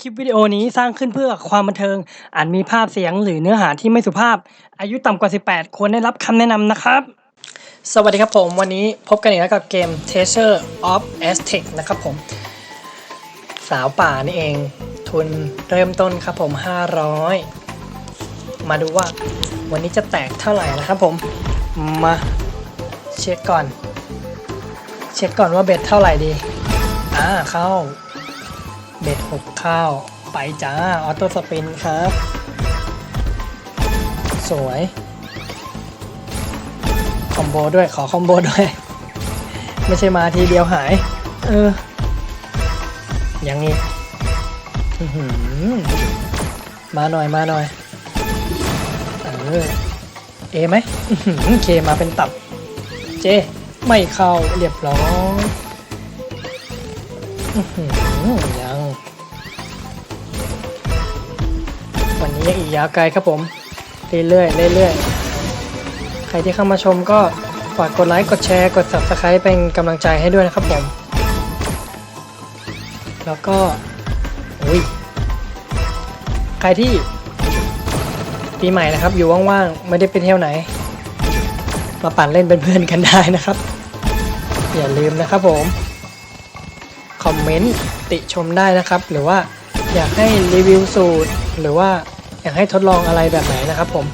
คลิปวิดีโอนี้สร้างขึ้นเพื่อความบันเทิง อาจมีภาพเสียงหรือเนื้อหาที่ไม่สุภาพ อายุต่ำกว่า 18 ควรได้รับคำแนะนำนะครับ สวัสดีครับผมวันนี้พบกันอีกแล้วกับเกม Treasure of Aztec นะครับผม สาวป่านี่เอง ทุนเริ่มต้นครับผม 500 มาดูว่าวันนี้จะแตกเท่าไหร่นะครับผม มาเช็คก่อน เช็คก่อนว่าเบ็ดเท่าไหร่ดี อ่าเข้า เบ็ดหกข้าว ไปจ้า ออโต้สปินครับ สวย คอมโบด้วยขอคอมโบด้วย ไม่ใช่มาทีเดียวหาย เออ ยังงี้มาหน่อยมาหน่อย เออ เอไหมเคมาเป็นตับ เจ ไม่เข้าเรียบร้อย วันนี้ยังอีกยาวไกลครับผมเรื่อยๆเรื่อยๆใครที่เข้ามาชมก็ฝากกดไลค์กดแชร์กด subscribe เป็นกำลังใจให้ด้วยนะครับผม แล้วก็อุ้ยใครที่ปีใหม่นะครับ อยู่ว่างๆ ไม่ได้ไปเที่ยวไหน มาปั่นเล่นเป็นเพื่อนกันได้นะครับ อย่าลืมนะครับผม คอมเมนต์ติชมได้นะครับ หรือว่าอยากให้รีวิวสูตรหรือว่าอยากให้ทดลองอะไรแบบไหนนะครับผม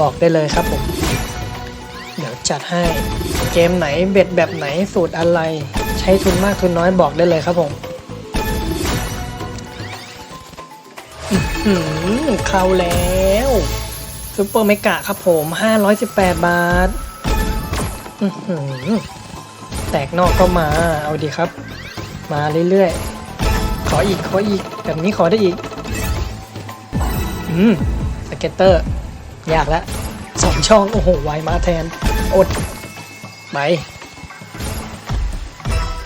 บอกได้เลยครับผม เดี๋ยวจัดให้เกมไหนเบ็ดแบบไหนสูตรอะไร ใช้ทุนมากทุนน้อยบอกได้เลยครับผมอื้อหือเข้าแล้วซุปเปอร์เมกะครับผม518 บาทอื้อหือแตกนอกก็มา เอาดีครับ มาเรื่อยๆ ขออีก ขออีก แบบนี้ขอได้อีก อืมสเก็ตเตอร์ ยากแล้วสองช่อง โอ้โห ไวมาแทน อด ไป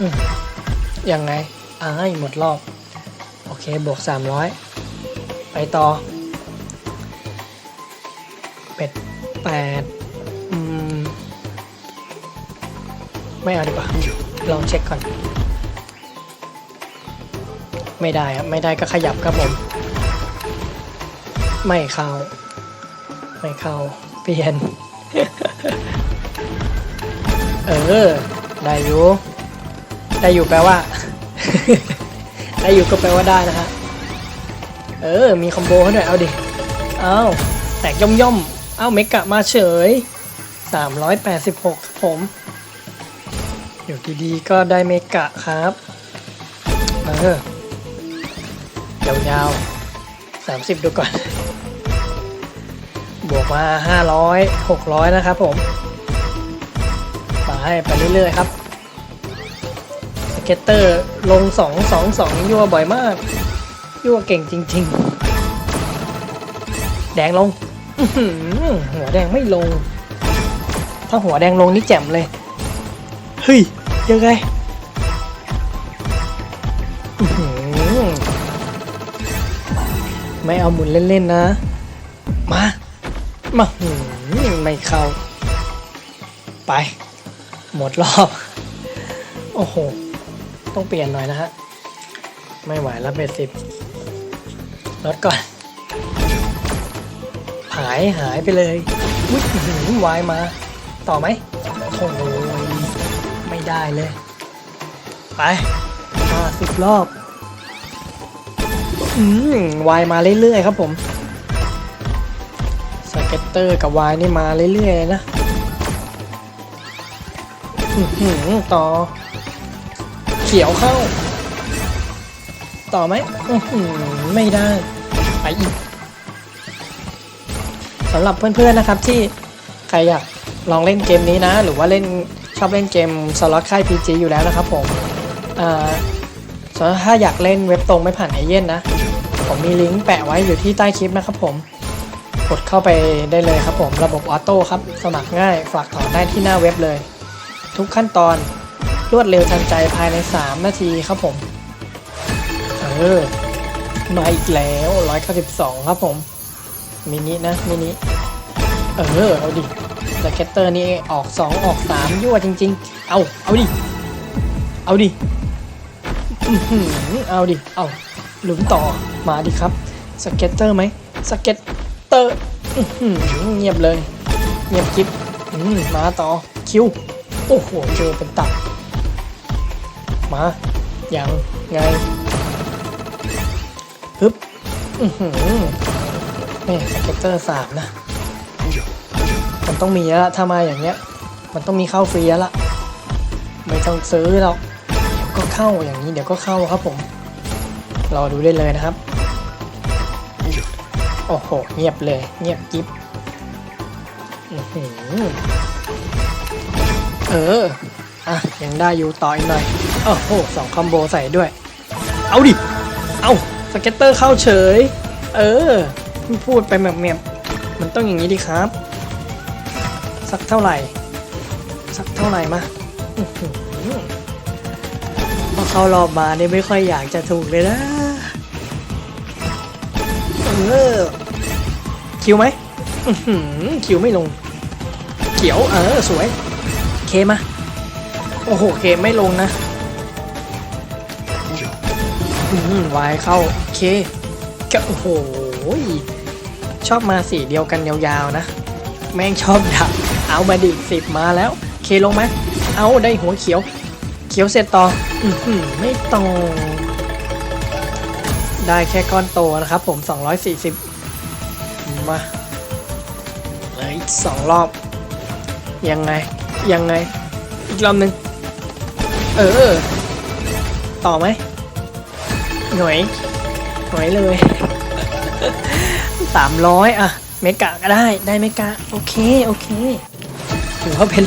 อืมยังไงอ้ายหมดรอบ โอเค บวก 300 ไปต่อ เป็ดแปดอืมไม่เอาดีกว่า ลองเช็คก่อน ไม่ได้ครับ ไม่ได้ก็ขยับครับผม ไม่เข้า ไม่เข้า เปลี่ยน เออ ได้อยู่ ได้อยู่แปลว่า ได้อยู่ก็แปลว่าได้นะฮะ เออ มีคอมโบให้ด้วย เอาดิ เอาแตกย่อมย่อม เอาเมกะมาเฉย 386ครับผม อยู่ดีๆ ก็ได้เมกะครับ เออยาวๆ30ดูก่อน บวกมา 500 600 นะครับผมไปไปเรื่อยๆครับ สเก็ตเตอร์ลง 2 2 2ยั่วบ่อยมาก ยั่วเก่งจริง ๆ แดงลงหัวแดงไม่ลง ถ้าหัวแดงลงนี่แจ่มเลย เฮ้ย ยังไงไม่เอาหมุนเล่น ๆ นะ มา มาหืมไม่เข้า ไป หมดรอบ โอ้โห ต้องเปลี่ยนหน่อยนะฮะ ไม่ไหวแล้วเบ็ดสิบลดก่อน หายหายไปเลยอุ้ยหือวายมา ต่อไหมโอ้ยไม่ได้เลย ไปห้าสิบรอบ อืมวายมาเรื่อยๆครับผม สเก็ตเตอร์กับวายนี่มาเรื่อยๆนะต่อ เขียวเข้า ต่อไหมไม่ได้ ไปอีกสำหรับเพื่อนๆนะครับที่ใครอยากลองเล่นเกมนี้นะ หรือว่าเล่นชอบเล่นเกมสล็อตค่าย PG อยู่แล้วนะครับผมอ่าสำหรับถ้าอยากเล่นเว็บตรงไม่ผ่านเอเย่นนะ ผมมีลิงก์แปะไว้อยู่ที่ใต้คลิปนะครับผม กดเข้าไปได้เลยครับผมระบบออโต้ครับ สมัครง่ายฝากถอนได้ที่หน้าเว็บเลย ทุกขั้นตอนรวดเร็วทันใจภายใน 3 นาทีครับผม เออมาอีกแล้ว 192 ครับผม มินินะ มินิ เออ เอาดิสเก็ตเตอร์นี่ออก 2 ออก 3 ยั่วจริง ๆ เอา เอาดิ เอาดิอื้อหือเอาดิ เอาหลุ้นต่อมาดิครับ สเก็ตเตอร์ไหมสเก็ต ตอร์เงียบเลย เงียบกิ๊บอืมาต่อคิว โอ้โห เจอเป็นตับมา อย่างไงฮึบอือหือแม่สเก็ตเตอร์สามนะ มันต้องมีแล้วละถ้ามาอย่างเงี้ย มันต้องมีเข้าฟรีแล้วละไม่ต้องซื้อหรอกก็เข้าอย่างนี้เดี๋ยวก็เข้าครับผม รอดูได้เลยนะครับ โอ้โห เงียบเลย เงียบกิ๊บเออ อะ ยังได้อยู่ต่ออีกหน่อย โอ้โหสองคอมโบใส่ด้วย เอาดิ เอาสเก็ตเตอร์เข้าเฉย เออพูดไปแบบเมียบมันต้องอย่างนี้ดิครับ สักเท่าไหร่ สักเท่าไหร่มาพอเข้ารอบมาเนี่ยไม่ค่อยอยากจะถูกเลยนะ เออคิวไหมหืคิวไม่ลง เขียวเออสวย เคมาโอ้โหเคไม่ลงนะวายเข้าเคก็โอ้โหชอบมาสีเดียวกันยาวๆนะ แม่งชอบดัก เอามาดิสิบมาแล้ว เคลงไหมเอาได้หัวเขียว เขียวเสร็จต่อ อืไม่ตรง ได้แค่ก้อนโตนะครับผม 240 มาเลยสองรอบ ยังไง ยังไง อีกรอบหนึ่งเออ ต่อไหม หน่วยหน่วยเลยสามร้อยอะเมกะก็ได้ ได้เมกะ โอเค โอเค ถือว่าเป็น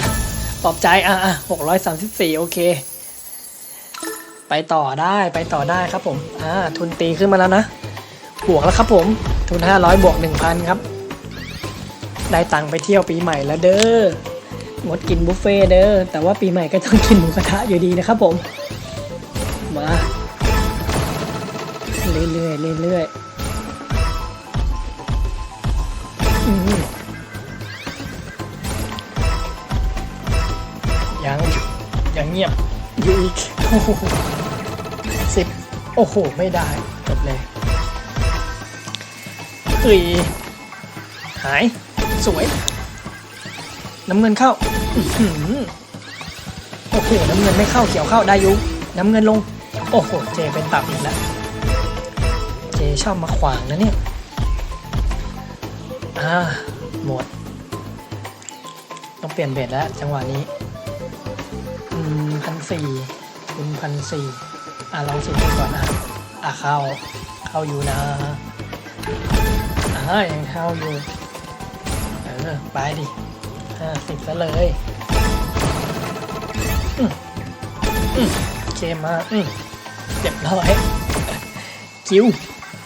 ปลอบใจ อะอะหกร้อยสามสิบสี่โอเค ไปต่อได้ไปต่อได้ครับผมอ่าทุนตีขึ้นมาแล้วนะ บวกแล้วครับผมทุน 500 บวก 1,000 ครับ ได้ตังค์ไปเที่ยวปีใหม่แล้วเด้องดกินบุฟเฟ่เด้อแต่ว่าปีใหม่ก็ต้องกินหมูกระทะอยู่ดีนะครับผม มาเรื่อยๆเรื่อยๆอืมยังยังเงียบอยู่อีกโอ้โห โอ้โห ไม่ได้จบเลยเอ้ยหาย สวย น้ำเงินเข้าโอ้โห น้ำเงินไม่เข้าเขียวเข้าได้ยุน้ำเงินลง โอ้โห เจเป็นตับอีกแล้ว เจชอบมาขวางนะเนี่ย อ่า หมด ต้องเปลี่ยนเบ็ดแล้ว จังหวะนี้อืมพันสี่คุณพันสี่ อะลองสิบก่อนอะอะเข้า เข้าอยู่นะอ่ายังเข้าอยู่ เออ ไปดิห้าสิบซะเลยอืมอืมเคมาอืมเรียบร้อย คิว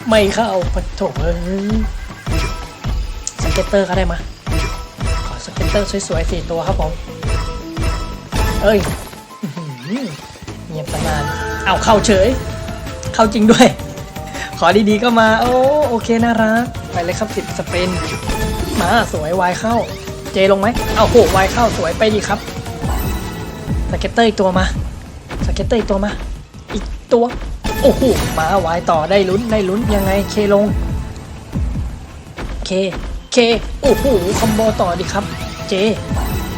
ไม่เข้าปะโถเอ้ยสเก็ตเตอร์ก็ได้มา ขอสเก็ตเตอร์สวยๆสี่ตัวครับผม เอ้ย เงียบตั้งนานเอาเข้าเฉย เข้าจริงด้วย ขอดีๆก็มา โอ้โอเคน่ารัก ไปเลยครับสิบสเปน มาสวยวายเข้า เจลงไหมเอาโหวายเข้าสวยไปดีครับ สเก็ตเตอร์อีกตัวมา สเก็ตเตอร์อีกตัวมา อีกตัว โอ้โห มาวายต่อได้ลุ้นได้ลุ้นยังไงเคลง เค เค โอ้โห คอมโบต่อดีครับ เจ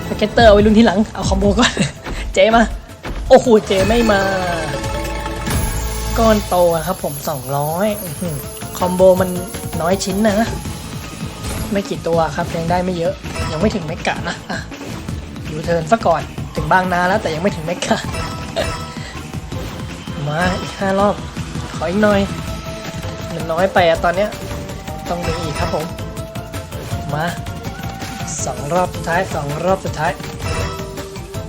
สเก็ตเตอร์เอาไว้ลุ้นที่หลัง เอาคอมโบก่อน เจมา โอ้โหเจไม่มา ก้อนโตครับผม200อื้อหือคอมโบมันน้อยชิ้นนะ ไม่กี่ตัวครับยังได้ไม่เยอะ ยังไม่ถึงเมกะนะอะยูเทิร์นซะก่อนถึงบางนาแล้วแต่ยังไม่ถึงเมกะมาอีกห้ารอบ ขออีกหน่อยมันน้อยไปอะตอนเนี้ยต้องมีอีกครับผม มาสองรอบสุดท้ายสองรอบสุดท้าย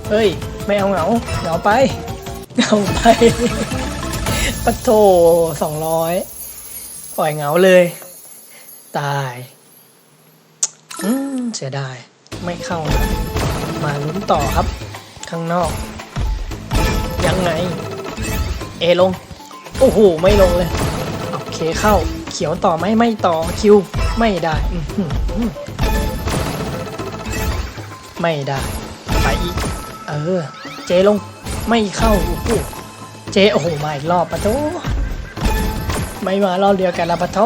เฮ้ย ไม่เอาเหงาเหงาไปเหงาไปปะโถสองร้อยปล่อยเหงาเลย ตายอืมเสียดาย ไม่เข้านะมาลุ้นต่อครับ ข้างนอก ยังไง เอลง โอ้โห ไม่ลงเลย โอเคเข้า เขียวต่อไหมไม่ต่อคิว ไม่ได้ไม่ได้ ไปอีก ออ เจลงไม่เข้าโอ้โหเจโอ้โหมาอีกรอบปะโตไม่มารอบเดียวกันละปะโท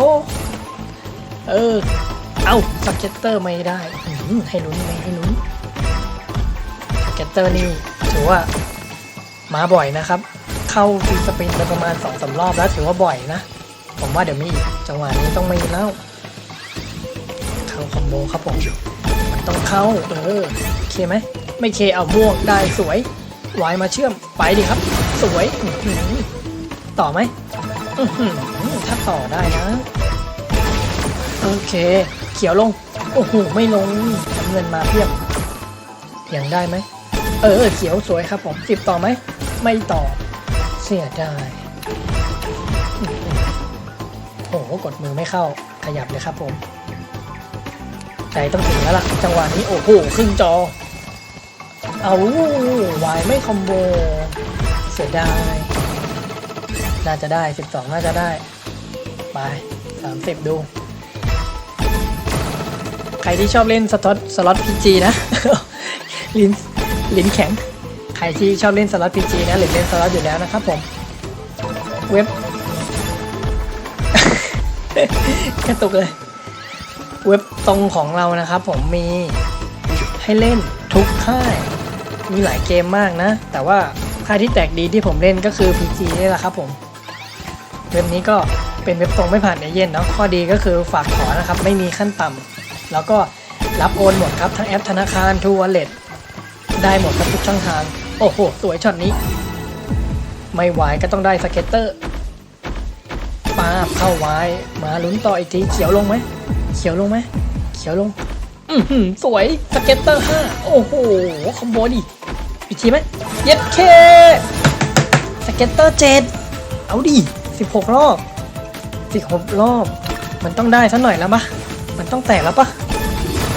เออ เอาสเก็ตเตอร์ไม่ได้ให้ลุ้นไม่ให้ลุ้นสเก็ตเตอร์นี่ถือว่ามาบ่อยนะครับ เข้าฟีสปินไปประมาณสองสารอบแล้วถือว่าบ่อยนะ ผมว่าเดี๋ยวมีอีกจังหวะนี้ต้องมีแล้วเข้าคอมโบครับผมมันต้องเข้าเออโอเคไหม ไม่เคเอาม่วงได้สวยวายมาเชื่อมไปดิครับ สวยต่อไหมถ้าต่อได้นะ โอเค เขียวลง โอ้โห ไม่ลงน้ำเงินมาเพียบยังได้ไหม เออเขียวสวยครับผมสิบต่อไหม ไม่ต่อ เสียดายโอ้โห กดมือไม่เข้า ขยับเลยครับผม ใจต้องถึงแล้วล่ะ จังหวะนี้ โอ้โหครึ่งจอ เอาวายไม่คอมโบ เสียดาย น่าจะได้ 12 น่าจะได้ ไป 30 ดู ใครที่ชอบเล่นสล็อตสล็อตพีจีนะ ลิ้น ลิ้นแข็ง ใครที่ชอบเล่นสล็อตพีจีนะ หรือเล่นสล็อตอยู่แล้วนะครับผม เว็บกระตุกเลย เว็บตรงของเรานะครับผมมีให้เล่นทุกค่าย มีหลายเกมมากนะ แต่ว่าค่ายที่แตกดีที่ผมเล่นก็คือ PG นี่แหละครับผม เว็บนี้ก็เป็นเว็บตรงไม่ผ่านเอเย่นเนาะ ข้อดีก็คือฝากถอนะครับ ไม่มีขั้นต่ำแล้วก็รับโอนหมดครับ ทั้งแอปธนาคารทูวอลเล็ตได้หมดครับทุกช่องทาง โอ้โห สวยช็อตนี้ ไม่ไหวก็ต้องได้สเก็ตเตอร์ปาบเข้าไว้มาลุ้นต่ออีกทีเขียวลงไหมเขียวลงไหมเขียวลง อือหือสวยสเก็ตเตอร์ห้าโอ้โห คอมโบดิ อีกทีไหมเย็ดเคสเก็ตเตอร์เจ็ดเอาดิสิบหกรอบสิบหกรอบ มันต้องได้สักหน่อยแล้วปะมันต้องแตกแล้วปะ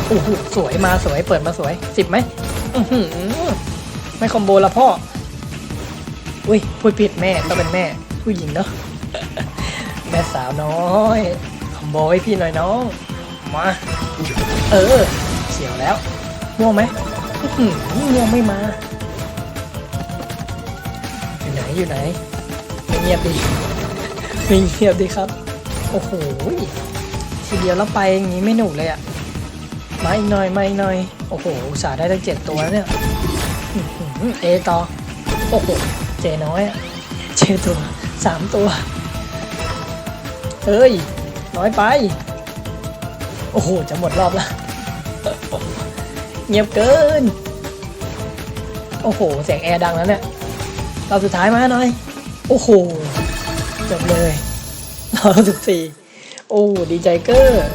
โอ้โหสวยมาสวยเปิดมาสวยสิบไหมไม่คอมโบละพ่อ อุ้ยพูดผิดแม่ต้องเป็นแม่ ผู้หญิงเนาะแม่สาวน้อยคอมโบให้พี่หน่อยน้องมาเออเขียวแล้วม่วงไหมม่วงไม่มา อยู่ไหนไม่เงียบดิไม่เงียบดิครับ โอ้โหทีเดียวแล้วไปอย่างนี้ไม่หนุกเลยอะมาอีกหน่อยมาอีกหน่อยโอ้โหอุตสาห์ได้ตั้งเจ็ดตัวเนี่ยเอต่อโอ้โหเจน้อยอะเจตัวสามตัวเฮ้ยน้อยไป โอ้โห จะหมดรอบล้วเงียบเกิน โอ้โห เสียงแอร์ดังแล้วเนี่ย รอบสุดท้ายมาหน่อย โอ้โห จบเลยรอบสิบสี่โอ้ดีใจเกอร์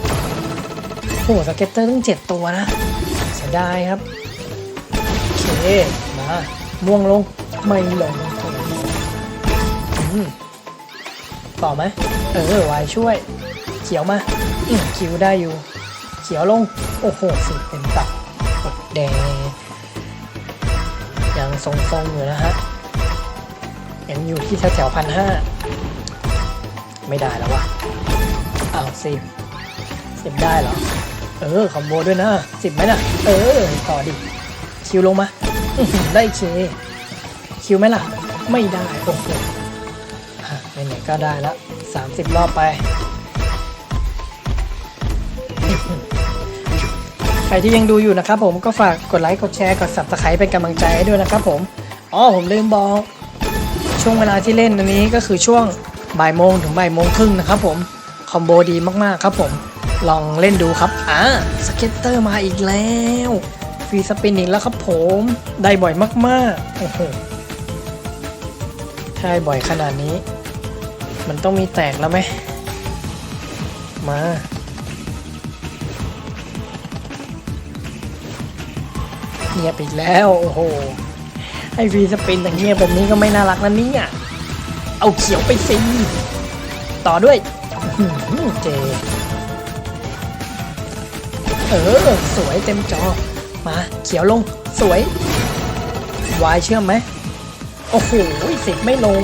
โอ้สเก็ตเตอร์ต้องเจ็ดตัวนะ เสียดายครับ โอเค มา ม่วงลง ไม่ลงต่อไหมเออวายช่วย เขียวมาอืคิวได้อยู่ เขียวลง โอ้โหสุดเป็นตับกดแดงยังทรงๆอยู่นะฮะ ยังอยู่ที่แถวๆพันห้าไม่ได้แล้ววะอ้าวสิบสิบได้เหรอ เออคอมโบด้วยนะสิบไหมน่ะเออ ต่อดิ คิวลงมา ได้เค คิวไหมล่ะ ไม่ได้โอ้โหไหนๆก็ได้ละสามสิบรอบไป ใครที่ยังดูอยู่นะครับผมก็ฝากกดไลค์ กดแชร์ กด subscribe เป็นกำลังใจให้ด้วยนะครับผม อ๋อผมลืมบอก ช่วงเวลาที่เล่นอันนี้ก็คือช่วงบ่ายโมงถึงบ่ายโมงครึ่งนะครับผม คอมโบดีมากๆครับผม ลองเล่นดูครับ อ่าสเก็ตเตอร์มาอีกแล้ว ฟรีสปินอีกแล้วครับผม ได้บ่อยมากๆ โอ้โหถ้าได้บ่อยขนาดนี้ มันต้องมีแตกแล้วไหม มาเงียบอีกแล้ว โอ้โห ให้ฟรีสปินแต่เงียบแบบนี้ก็ไม่น่ารักนะเนี่ยเอาเขียวไปสิต่อด้วยเจ เออ สวยเต็มจอ มา เขียวลง สวย วายเชื่อมไหม โอ้โหสิบไม่ลง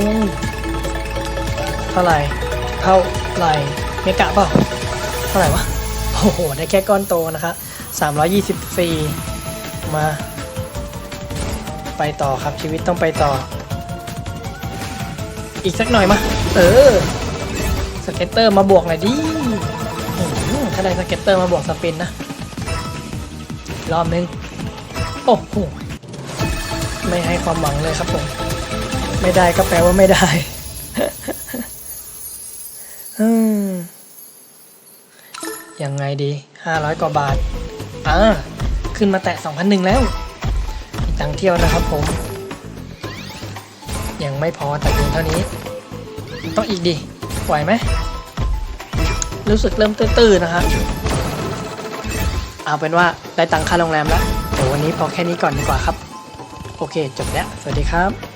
เท่าไหร่ เท่าไหร่เมกะเปล่า เท่าไหร่วะ โอ้โห ได้แค่ก้อนโตนะครับ324 มา ไปต่อครับชีวิตต้องไปต่อ อีกสักหน่อยมา เออ สเก็ตเตอร์มาบวกหน่อยดิอื้อหือถ้าได้สเก็ตเตอร์มาบวกสปินนะ รอบนึง โอ้โห ไม่ให้ความหวังเลยครับผม ไม่ได้ก็แปลว่าไม่ได้อืมยังไงดี 500 กว่าบาท อ่า ขึ้นมาแตะ 2,001 แล้ว ตังเที่ยวนะครับผม ยังไม่พอแต่เพียงเท่านี้ ต้องอีกดิไหวไหม รู้สึกเริ่มตื้อๆนะครับเอาเป็นว่าได้ตังค่าโรงแรมแล้วเดี๋ยววันนี้พอแค่นี้ก่อนดีกว่าครับ โอเค จบแล้ว สวัสดีครับ